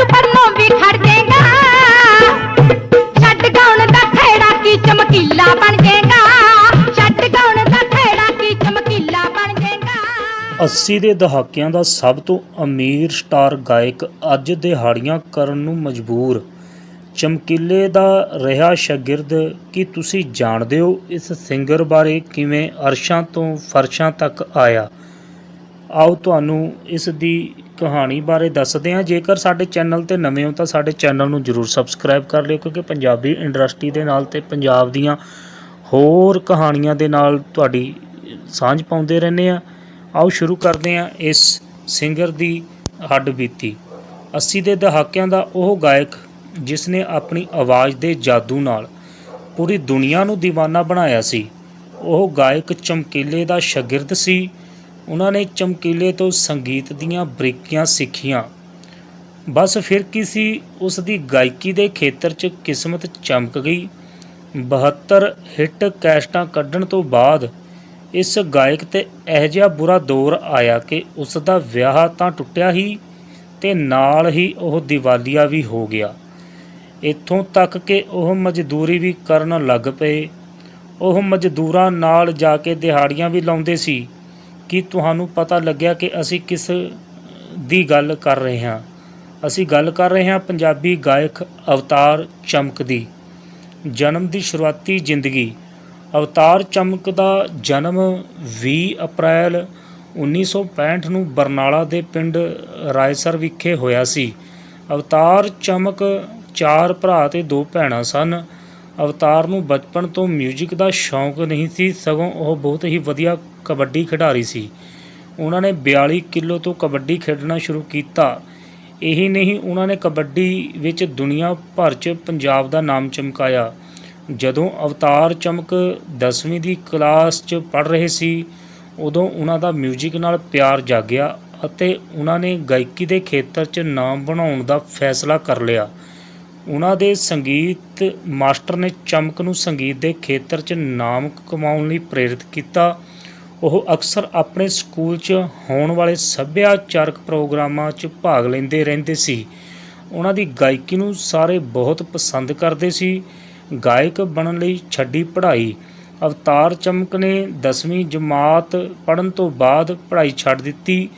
ਤੂੰ ਪੜਨੋਂ ਵੀ ਖੜ ਜਾਏਗਾ। ਛੱਡ ਗਾਉਣ ਦਾ ਖੇੜਾ ਕੀ ਚਮਕੀਲਾ ਬਣ ਜਾਏਗਾ। ਛੱਡ ਗਾਉਣ ਦਾ ਖੇੜਾ ਕੀ ਚਮਕੀਲਾ ਬਣ ਜਾਏਗਾ। 80 ਦੇ ਦਹਾਕਿਆਂ ਦਾ ਸਭ ਤੋਂ ਅਮੀਰ ਸਟਾਰ ਗਾਇਕ ਅੱਜ ਦਿਹਾੜੀਆਂ ਕਰਨ ਨੂੰ ਮਜਬੂਰ। ਚਮਕੀਲੇ ਦਾ ਰਿਹਾ ਸ਼ਾਗਿਰਦ, ਕੀ ਤੁਸੀਂ ਜਾਣਦੇ ਹੋ ਇਸ ਸਿੰਗਰ ਬਾਰੇ ਕਿਵੇਂ ਅਰਸ਼ਾਂ ਤੋਂ ਫਰਸ਼ਾਂ ਤੱਕ ਆਇਆ? ਆਓ ਤੁਹਾਨੂੰ ਇਸ ਦੀ ਕਹਾਣੀ ਬਾਰੇ ਦੱਸਦੇ ਹਾਂ। ਜੇਕਰ ਸਾਡੇ ਚੈਨਲ ਤੇ ਨਵੇਂ ਹੋ ਤਾਂ ਸਾਡੇ ਚੈਨਲ ਨੂੰ ਜਰੂਰ ਸਬਸਕ੍ਰਾਈਬ ਕਰ ਲਿਓ, ਕਿਉਂਕਿ ਪੰਜਾਬੀ ਇੰਡਸਟਰੀ ਦੇ ਨਾਲ ਤੇ ਪੰਜਾਬ ਦੀਆਂ ਹੋਰ ਕਹਾਣੀਆਂ ਦੇ ਨਾਲ ਤੁਹਾਡੀ ਸਾਂਝ ਪਾਉਂਦੇ ਰਹਿੰਦੇ ਆ ਆਓ ਸ਼ੁਰੂ ਕਰਦੇ ਹਾਂ ਇਸ ਸਿੰਗਰ ਦੀ ਹੱਡ ਬੀਤੀ। 80 ਦੇ ਦਹਾਕਿਆਂ ਦਾ ਉਹ ਗਾਇਕ ਜਿਸ ਨੇ ਆਪਣੀ ਆਵਾਜ਼ ਦੇ ਜਾਦੂ ਨਾਲ ਪੂਰੀ ਦੁਨੀਆ ਨੂੰ دیਵਾਨਾ ਬਣਾਇਆ ਸੀ। ਉਹ ਗਾਇਕ ਚਮਕੀਲੇ ਦਾ ਸ਼ਾਗਿਰਦ ਸੀ। ਉਹਨਾਂ ਨੇ ਚਮਕੀਲੇ ਤੋਂ ਸੰਗੀਤ ਦੀਆਂ ਬਰੀਕੀਆਂ ਸਿੱਖੀਆਂ। ਬਸ ਫਿਰ ਕੀ ਸੀ, ਉਸ ਦੀ ਗਾਇਕੀ ਦੇ ਖੇਤਰ 'ਚ ਕਿਸਮਤ ਚਮਕ ਗਈ। 72 ਹਿੱਟ ਕੈਸਟਾਂ ਕੱਢਣ ਤੋਂ ਬਾਅਦ ਇਸ ਗਾਇਕ ਤੇ ਇਹ ਜਿਹਾ ਬੁਰਾ ਦੌਰ ਆਇਆ ਕਿ ਉਸ ਦਾ ਵਿਆਹ ਤਾਂ ਟੁੱਟਿਆ ਹੀ ਤੇ ਨਾਲ ਹੀ ਉਹ ਦੀਵਾਲੀਆ ਵੀ ਹੋ ਗਿਆ। ਇੱਥੋਂ ਤੱਕ ਕਿ ਉਹ ਮਜ਼ਦੂਰੀ ਵੀ ਕਰਨ ਲੱਗ ਪਏ। ਉਹ ਮਜ਼ਦੂਰਾਂ ਨਾਲ ਜਾ ਕੇ ਦਿਹਾੜੀਆਂ ਵੀ ਲਾਉਂਦੇ ਸੀ। ਕੀ ਤੁਹਾਨੂੰ ਪਤਾ ਲੱਗਿਆ ਕਿ ਅਸੀਂ ਕਿਸ ਦੀ ਗੱਲ ਕਰ ਰਹੇ ਹਾਂ। ਅਸੀਂ ਗੱਲ ਕਰ ਰਹੇ ਹਾਂ ਪੰਜਾਬੀ ਗਾਇਕ ਅਵਤਾਰ ਚਮਕ ਦੀ। ਜਨਮ ਦੀ ਸ਼ੁਰੂਆਤੀ ਜ਼ਿੰਦਗੀ। ਅਵਤਾਰ ਚਮਕ ਦਾ ਜਨਮ 20 ਅਪ੍ਰੈਲ 1965 ਨੂੰ ਬਰਨਾਲਾ ਦੇ ਪਿੰਡ ਰਾਏਸਰ ਵਿਖੇ ਹੋਇਆ ਸੀ। ਅਵਤਾਰ ਚਮਕ ਚਾਰ ਭਰਾ ਤੇ ਦੋ ਭੈਣਾਂ ਸਨ। ਅਵਤਾਰ ਨੂੰ ਬਚਪਨ ਤੋਂ 뮤직 ਦਾ ਸ਼ੌਂਕ ਨਹੀਂ ਸੀ, ਸਗੋਂ ਉਹ ਬਹੁਤ ਹੀ ਵਧੀਆ ਕਬੱਡੀ ਖਿਡਾਰੀ ਸੀ। ਉਹਨਾਂ ਨੇ 42 ਕਿਲੋ ਤੋਂ ਕਬੱਡੀ ਖੇਡਣਾ ਸ਼ੁਰੂ ਕੀਤਾ। ਇਹੀ ਨਹੀਂ, ਉਹਨਾਂ ਨੇ ਕਬੱਡੀ ਵਿੱਚ ਦੁਨੀਆ ਭਰ 'ਚ ਪੰਜਾਬ ਦਾ ਨਾਮ ਚਮਕਾਇਆ। ਜਦੋਂ ਅਵਤਾਰ ਚਮਕ 10ਵੀਂ ਦੀ ਕਲਾਸ 'ਚ ਪੜ੍ਹ ਰਹੇ ਸੀ, ਉਦੋਂ ਉਹਨਾਂ ਦਾ 뮤직 ਨਾਲ ਪਿਆਰ ਜਾਗਿਆ ਅਤੇ ਉਹਨਾਂ ਨੇ ਗਾਇਕੀ ਦੇ ਖੇਤਰ 'ਚ ਨਾਮ ਬਣਾਉਣ ਦਾ ਫੈਸਲਾ ਕਰ ਲਿਆ। ਉਹਨਾਂ ਦੇ ਸੰਗੀਤ, ਮਾਸਟਰ ਨੇ ਚਮਕ ਨੂੰ ਸੰਗੀਤ ਦੇ ਖੇਤਰ 'ਚ ਨਾਮ ਕਮਾਉਣ ਲਈ ਪ੍ਰੇਰਿਤ ਕੀਤਾ। ਉਹ ਅਕਸਰ ਆਪਣੇ ਸਕੂਲ 'ਚ ਹੋਣ ਵਾਲੇ ਸੱਭਿਆਚਾਰਕ ਪ੍ਰੋਗਰਾਮਾਂ 'ਚ ਭਾਗ ਲੈਂਦੇ ਰਹਿੰਦੇ ਸੀ। ਉਹਨਾਂ ਦੀ ਗਾਇਕੀ ਨੂੰ ਸਾਰੇ ਬਹੁਤ ਪਸੰਦ ਕਰਦੇ ਸੀ। ਗਾਇਕ ਬਣਨ ਲਈ ਛੱਡੀ ਪੜ੍ਹਾਈ। ਅਵਤਾਰ ਚਮਕ ਨੇ 10ਵੀਂ ਜਮਾਤ ਪੜ੍ਹਨ ਤੋਂ ਬਾਅਦ ਪੜ੍ਹਾਈ ਛੱਡ ਦਿੱਤੀ।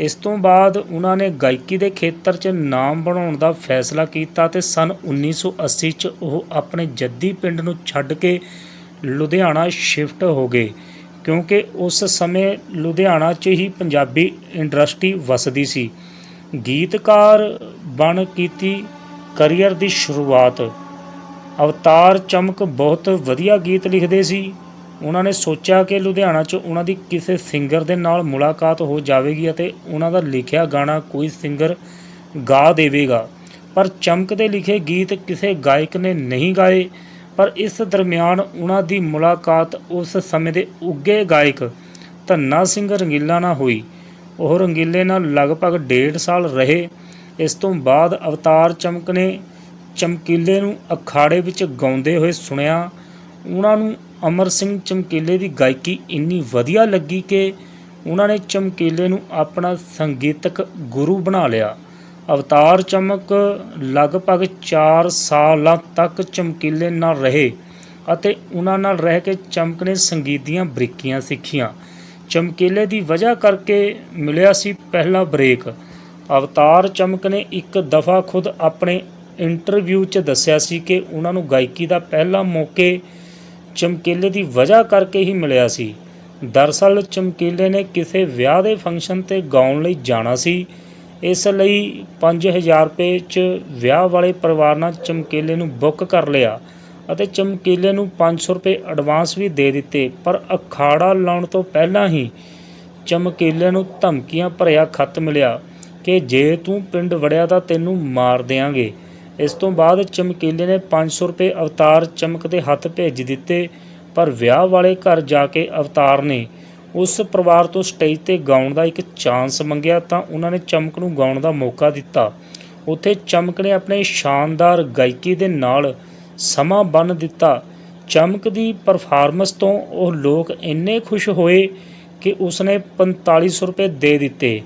ਇਸ ਤੋਂ ਬਾਅਦ ਉਹਨਾਂ ਨੇ ਗਾਇਕੀ ਦੇ ਖੇਤਰ 'ਚ ਨਾਮ ਬਣਾਉਣ ਦਾ ਫੈਸਲਾ ਕੀਤਾ ਤੇ ਸਨ 1980 'ਚ ਉਹ ਆਪਣੇ ਜੱਦੀ ਪਿੰਡ ਨੂੰ ਛੱਡ ਕੇ ਲੁਧਿਆਣਾ ਸ਼ਿਫਟ ਹੋ ਗਏ। ਕਿਉਂਕਿ ਉਸ ਸਮੇਂ ਲੁਧਿਆਣਾ 'ਚ ਹੀ ਪੰਜਾਬੀ ਇੰਡਸਟਰੀ ਵਸਦੀ ਸੀ। ਗੀਤਕਾਰ ਬਣ ਕੀਤੀ ਕਰੀਅਰ ਦੀ ਸ਼ੁਰੂਆਤ। ਅਵਤਾਰ ਚਮਕ ਬਹੁਤ ਵਧੀਆ ਗੀਤ ਲਿਖਦੇ ਸੀ। ਉਹਨਾਂ ਨੇ ਸੋਚਿਆ ਕਿ ਲੁਧਿਆਣਾ 'ਚ ਉਹਨਾਂ ਦੀ ਕਿਸੇ ਸਿੰਗਰ ਦੇ ਨਾਲ ਮੁਲਾਕਾਤ ਹੋ ਜਾਵੇਗੀ ਅਤੇ ਉਹਨਾਂ ਦਾ ਲਿਖਿਆ ਗਾਣਾ ਕੋਈ ਸਿੰਗਰ ਗਾ ਦੇਵੇਗਾ। ਪਰ ਚਮਕ ਦੇ ਲਿਖੇ ਗੀਤ ਕਿਸੇ ਗਾਇਕ ਨੇ ਨਹੀਂ ਗਾਏ। ਪਰ ਇਸ ਦਰਮਿਆਨ ਉਹਨਾਂ ਦੀ ਮੁਲਾਕਾਤ ਉਸ ਸਮੇਂ ਦੇ ਉੱਗੇ ਗਾਇਕ ਧੰਨਾ ਸਿੰਘ ਰੰਗੀਲਾ ਨਾਲ ਹੋਈ। ਉਹ ਰੰਗੀਲੇ ਨਾਲ ਲਗਭਗ ਡੇਢ ਸਾਲ ਰਹੇ। ਇਸ ਤੋਂ ਬਾਅਦ ਅਵਤਾਰ ਚਮਕ ਨੇ ਚਮਕੀਲੇ ਨੂੰ ਅਖਾੜੇ ਵਿੱਚ ਗਾਉਂਦੇ ਹੋਏ ਸੁਣਿਆ। ਉਹਨਾਂ ਨੂੰ ਅਮਰ ਸਿੰਘ ਚਮਕੀਲੇ ਦੀ ਗਾਇਕੀ ਇੰਨੀ ਵਧੀਆ ਲੱਗੀ ਕਿ ਉਹਨਾਂ ਨੇ ਚਮਕੀਲੇ ਨੂੰ ਆਪਣਾ ਸੰਗੀਤਕ ਗੁਰੂ ਬਣਾ ਲਿਆ। ਅਵਤਾਰ ਚਮਕ ਲਗਭਗ 4 ਸਾਲਾਂ ਤੱਕ ਚਮਕੀਲੇ ਨਾਲ ਰਹੇ ਅਤੇ ਉਹਨਾਂ ਨਾਲ ਰਹਿ ਕੇ ਚਮਕ ਨੇ ਸੰਗੀਤ ਦੀਆਂ ਬਰੀਕੀਆਂ ਸਿੱਖੀਆਂ। ਚਮਕੀਲੇ ਦੀ ਵਜ੍ਹਾ ਕਰਕੇ ਮਿਲਿਆ ਸੀ ਪਹਿਲਾ ਬ੍ਰੇਕ। ਅਵਤਾਰ ਚਮਕ ਨੇ ਇੱਕ ਦਫਾ ਖੁਦ ਆਪਣੇ ਇੰਟਰਵਿਊ 'ਚ ਦੱਸਿਆ ਸੀ ਕਿ ਉਹਨਾਂ ਨੂੰ ਗਾਇਕੀ ਦਾ ਪਹਿਲਾ ਮੌਕੇ ਚਮਕੀਲੇ ਦੀ ਵਜ੍ਹਾ ਕਰਕੇ ਹੀ ਮਿਲਿਆ ਸੀ। ਦਰਅਸਲ ਚਮਕੀਲੇ ਨੇ ਕਿਸੇ ਵਿਆਹ ਦੇ ਫੰਕਸ਼ਨ ਤੇ ਗਾਉਣ ਲਈ ਜਾਣਾ ਸੀ। ਇਸ ਲਈ 5000 ਰੁਪਏ 'ਚ ਵਿਆਹ ਵਾਲੇ ਪਰਿਵਾਰ ਨਾਲ ਚਮਕੀਲੇ ਨੂੰ ਬੁੱਕ ਕਰ ਲਿਆ ਅਤੇ ਚਮਕੀਲੇ ਨੂੰ 500 ਰੁਪਏ ਐਡਵਾਂਸ ਵੀ ਦੇ ਦਿੱਤੇ। ਪਰ ਅਖਾੜਾ ਲਾਉਣ ਤੋਂ ਪਹਿਲਾਂ ਹੀ ਚਮਕੀਲੇ ਨੂੰ ਧਮਕੀਆਂ ਭਰਿਆ ਖੱਤ ਮਿਲਿਆ ਕਿ ਜੇ ਤੂੰ ਪਿੰਡ ਵੜਿਆ ਤਾਂ ਤੈਨੂੰ ਮਾਰ ਦਿਆਂਗੇ। ਇਸ ਤੋਂ ਬਾਅਦ ਚਮਕੀਲੇ ਨੇ 500 ਰੁਪਏ ਅਵਤਾਰ ਚਮਕ ਦੇ ਹੱਥ ਭੇਜ ਦਿੱਤੇ, ਪਰ ਵਿਆਹ ਵਾਲੇ ਘਰ ਜਾ ਕੇ ਅਵਤਾਰ ਨੇ ਉਸ ਪਰਿਵਾਰ ਤੋਂ ਸਟੇਜ ਤੇ ਗਾਉਣ ਦਾ ਇੱਕ ਚਾਂਸ ਮੰਗਿਆ ਤਾਂ ਉਹਨਾਂ ਨੇ ਚਮਕ ਨੂੰ ਗਾਉਣ ਦਾ ਮੌਕਾ ਦਿੱਤਾ। ਉੱਥੇ ਚਮਕ ਨੇ ਆਪਣੇ ਸ਼ਾਨਦਾਰ ਗਾਇਕੀ ਦੇ ਨਾਲ ਸਮਾਂ ਬੰਨ ਦਿੱਤਾ। ਚਮਕ ਦੀ ਪਰਫਾਰਮੈਂਸ ਤੋਂ ਉਹ ਲੋਕ ਇੰਨੇ ਖੁਸ਼ ਹੋਏ ਕਿ ਉਸਨੇ 4500 ਰੁਪਏ ਦੇ ਦਿੱਤੇ।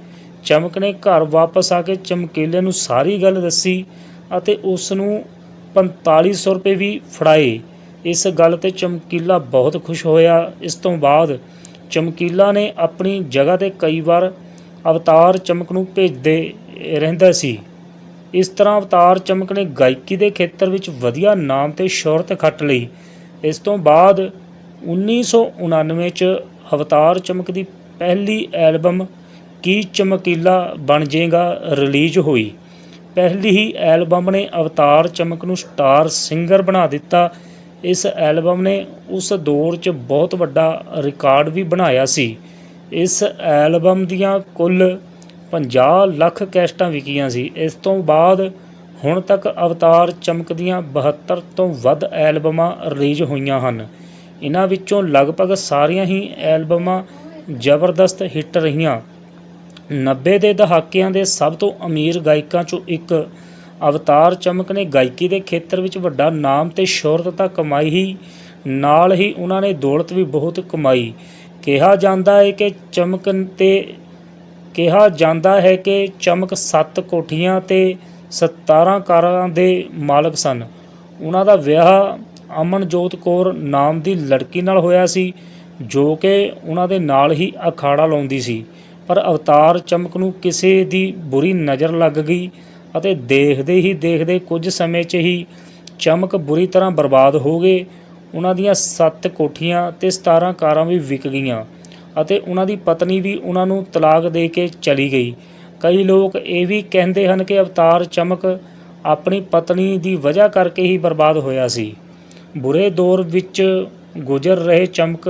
ਚਮਕ ਨੇ ਘਰ ਵਾਪਸ ਆ ਕੇ ਚਮਕੀਲੇ ਨੂੰ ਸਾਰੀ ਗੱਲ ਦੱਸੀ ਅਤੇ ਉਸ ਨੂੰ 4500 ਰੁਪਏ ਵੀ ਫੜਾਏ। ਇਸ ਗੱਲ ਤੇ ਚਮਕੀਲਾ ਬਹੁਤ ਖੁਸ਼ ਹੋਇਆ। ਇਸ ਤੋਂ ਬਾਅਦ ਚਮਕੀਲਾ ਨੇ ਆਪਣੀ ਜਗ੍ਹਾ ਤੇ ਕਈ ਵਾਰ ਅਵਤਾਰ ਚਮਕ ਨੂੰ ਭੇਜਦੇ ਰਹਿੰਦਾ ਸੀ। ਇਸ ਤਰ੍ਹਾਂ ਅਵਤਾਰ ਚਮਕ ਨੇ ਗਾਇਕੀ ਦੇ ਖੇਤਰ ਵਿੱਚ ਵਧੀਆ ਨਾਮ ਤੇ ਸ਼ੋਹਰਤ ਖੱਟ ਲਈ। ਇਸ ਤੋਂ ਬਾਅਦ 1999 ਚ ਅਵਤਾਰ ਚਮਕ ਦੀ ਪਹਿਲੀ ਐਲਬਮ ਕੀ ਚਮਕੀਲਾ ਬਣ ਜਾਏਗਾ ਰਿਲੀਜ਼ ਹੋਈ। ਪਹਿਲੀ ਹੀ ਐਲਬਮ ਨੇ ਅਵਤਾਰ ਚਮਕ ਨੂੰ ਸਟਾਰ ਸਿੰਗਰ ਬਣਾ ਦਿੱਤਾ ਇਸ ਐਲਬਮ ਨੇ ਉਸ ਦੌਰ 'ਚ ਬਹੁਤ ਵੱਡਾ ਰਿਕਾਰਡ ਵੀ ਬਣਾਇਆ ਸੀ। ਇਸ ਐਲਬਮ ਦੀਆਂ ਕੁੱਲ 50 ਲੱਖ ਕੈਸਟਾਂ ਵਿਕੀਆਂ ਸੀ। ਇਸ ਤੋਂ ਬਾਅਦ ਹੁਣ ਤੱਕ ਅਵਤਾਰ ਚਮਕਦੀਆਂ 72 ਤੋਂ ਵੱਧ ਐਲਬਮਾਂ ਰਿਲੀਜ਼ ਹੋਈਆਂ ਹਨ। ਇਹਨਾਂ ਵਿੱਚੋਂ ਲਗਭਗ ਸਾਰੀਆਂ ਹੀ ਐਲਬਮਾਂ ਜ਼ਬਰਦਸਤ ਹਿੱਟ ਰਹੀਆਂ। 90 ਦੇ ਦਹਾਕਿਆਂ ਦੇ ਸਭ ਤੋਂ ਅਮੀਰ ਗਾਇਕਾਂ ਚੋਂ ਇੱਕ ਅਵਤਾਰ ਚਮਕ ਨੇ ਗਾਇਕੀ ਦੇ ਖੇਤਰ ਵਿੱਚ ਵੱਡਾ ਨਾਮ ਤੇ ਸ਼ੋਹਰਤ ਤਾਂ ਕਮਾਈ ਹੀ, ਨਾਲ ਹੀ ਉਹਨਾਂ ਨੇ ਦੌਲਤ ਵੀ ਬਹੁਤ ਕਮਾਈ। ਕਿਹਾ ਜਾਂਦਾ ਹੈ ਕਿ ਚਮਕ ਤੇ ਕਿਹਾ ਜਾਂਦਾ ਹੈ ਕਿ ਚਮਕ ਸੱਤ ਕੋਠੀਆਂ ਤੇ 17 ਕਾਰਾਂ ਦੇ ਮਾਲਕ ਸਨ। ਉਹਨਾਂ ਦਾ ਵਿਆਹ ਅਮਨਜੋਤ ਕੌਰ ਨਾਮ ਦੀ ਲੜਕੀ ਨਾਲ ਹੋਇਆ ਸੀ, ਜੋ ਕਿ ਉਹਨਾਂ ਦੇ ਨਾਲ ਹੀ ਅਖਾੜਾ ਲਾਉਂਦੀ ਸੀ। ਪਰ ਅਵਤਾਰ ਚਮਕ ਨੂੰ ਕਿਸੇ ਦੀ ਬੁਰੀ ਨਜ਼ਰ ਲੱਗ ਗਈ। ਅਤੇ ਦੇਖਦੇ ਹੀ ਦੇਖਦੇ ਕੁਝ ਸਮੇਂ 'ਚ ਹੀ ਚਮਕ ਬੁਰੀ ਤਰ੍ਹਾਂ ਬਰਬਾਦ ਹੋ ਗਏ। ਉਹਨਾਂ ਦੀਆਂ 7 ਕੋਠੀਆਂ ਤੇ 17 ਕਾਰਾਂ ਵੀ ਵਿਕ ਗਈਆਂ ਅਤੇ ਉਹਨਾਂ ਦੀ ਪਤਨੀ ਵੀ ਉਹਨਾਂ ਨੂੰ ਤਲਾਕ ਦੇ ਕੇ ਚਲੀ ਗਈ। ਕਈ ਲੋਕ ਇਹ ਵੀ ਕਹਿੰਦੇ ਹਨ ਕਿ ਅਵਤਾਰ ਚਮਕ ਆਪਣੀ ਪਤਨੀ ਦੀ ਵਜ੍ਹਾ ਕਰਕੇ ਹੀ ਬਰਬਾਦ ਹੋਇਆ ਸੀ। ਬੁਰੇ ਦੌਰ ਵਿੱਚ ਗੁਜ਼ਰ ਰਹੇ ਚਮਕ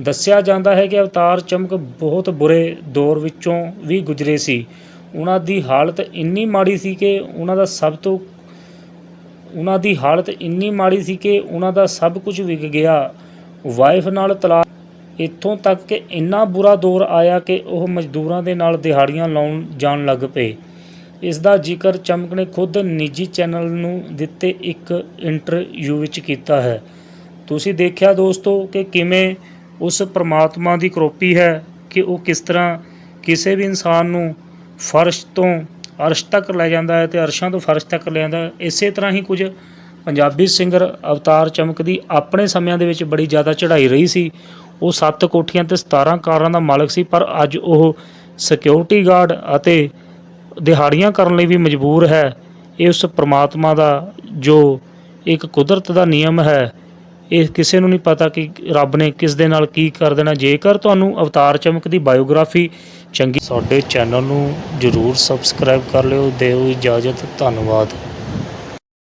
ਦੱਸਿਆ ਜਾਂਦਾ ਹੈ ਕਿ ਅਵਤਾਰ ਚਮਕ ਬਹੁਤ ਬੁਰੇ ਦੌਰ ਵਿੱਚੋਂ ਵੀ ਗੁਜ਼ਰੇ ਸੀ। ਉਹਨਾਂ ਦੀ ਹਾਲਤ ਇੰਨੀ ਮਾੜੀ ਸੀ ਕਿ ਉਹਨਾਂ ਦਾ ਸਭ ਤੋਂ ਉਹਨਾਂ ਦੀ ਹਾਲਤ ਇੰਨੀ ਮਾੜੀ ਸੀ ਕਿ ਉਹਨਾਂ ਦਾ ਸਭ ਕੁਝ ਵਿਕ ਗਿਆ। ਵਾਈਫ ਨਾਲ ਤਲਾਕ। ਇੱਥੋਂ ਤੱਕ ਕਿ ਇੰਨਾ ਬੁਰਾ ਦੌਰ ਆਇਆ ਕਿ ਉਹ ਮਜ਼ਦੂਰਾਂ ਦੇ ਨਾਲ ਦਿਹਾੜੀਆਂ ਲਾਉਣ ਜਾਣ ਲੱਗ ਪਏ। ਇਸ ਦਾ ਜ਼ਿਕਰ ਚਮਕ ਨੇ ਖੁਦ ਨਿੱਜੀ ਚੈਨਲ ਨੂੰ ਦਿੱਤੇ ਇੱਕ ਇੰਟਰਵਿਊ ਵਿੱਚ ਕੀਤਾ ਹੈ। ਤੁਸੀਂ ਦੇਖਿਆ ਦੋਸਤੋ ਕਿ ਕਿਵੇਂ ਉਸ ਪ੍ਰਮਾਤਮਾ ਦੀ ਕਰੋਪੀ ਹੈ ਕਿ ਉਹ ਕਿਸ ਤਰ੍ਹਾਂ ਕਿਸੇ ਵੀ ਇਨਸਾਨ ਨੂੰ ਫਰਸ਼ ਤੋਂ ਅਰਸ਼ ਤੱਕ ਲੈ ਜਾਂਦਾ ਹੈ ਤੇ ਅਰਸ਼ਾਂ ਤੋਂ ਫਰਸ਼ ਤੱਕ ਲੈ ਜਾਂਦਾ ਹੈ। ਇਸੇ ਤਰ੍ਹਾਂ ਹੀ ਕੁਝ ਪੰਜਾਬੀ ਸਿੰਗਰ ਅਵਤਾਰ ਚਮਕ ਦੀ ਆਪਣੇ ਸਮਿਆਂ ਦੇ ਵਿੱਚ ਬੜੀ ਜ਼ਿਆਦਾ ਚੜ੍ਹਾਈ ਰਹੀ ਸੀ। ਉਹ ਸੱਤ ਕੋਠੀਆਂ ਤੇ 17 ਕਾਰਾਂ ਦਾ ਮਾਲਕ ਸੀ, ਪਰ ਅੱਜ ਉਹ ਸਿਕਿਉਰਿਟੀ ਗਾਰਡ ਅਤੇ ਦਿਹਾੜੀਆਂ ਕਰਨ ਲਈ ਵੀ ਮਜਬੂਰ ਹੈ। ਇਹ ਉਸ ਪ੍ਰਮਾਤਮਾ ਦਾ ਜੋ ਇੱਕ ਕੁਦਰਤ ਦਾ ਨਿਯਮ ਹੈ ਇਹ ਕਿਸੇ ਨੂੰ ਨਹੀਂ ਪਤਾ ਕਿ ਰੱਬ ਨੇ ਕਿਸ ਦੇ ਨਾਲ ਕੀ ਕਰ ਦੇਣਾ। ਜੇਕਰ ਤੁਹਾਨੂੰ ਅਵਤਾਰ ਚਮਕ ਦੀ ਬਾਇਓਗ੍ਰਾਫੀ ਚੰਗੀ ਸਾਡੇ ਚੈਨਲ ਨੂੰ ਜਰੂਰ ਸਬਸਕ੍ਰਾਈਬ ਕਰ ਲਿਓ। ਦਿਓ ਇਜਾਜ਼ਤ। ਧੰਨਵਾਦ।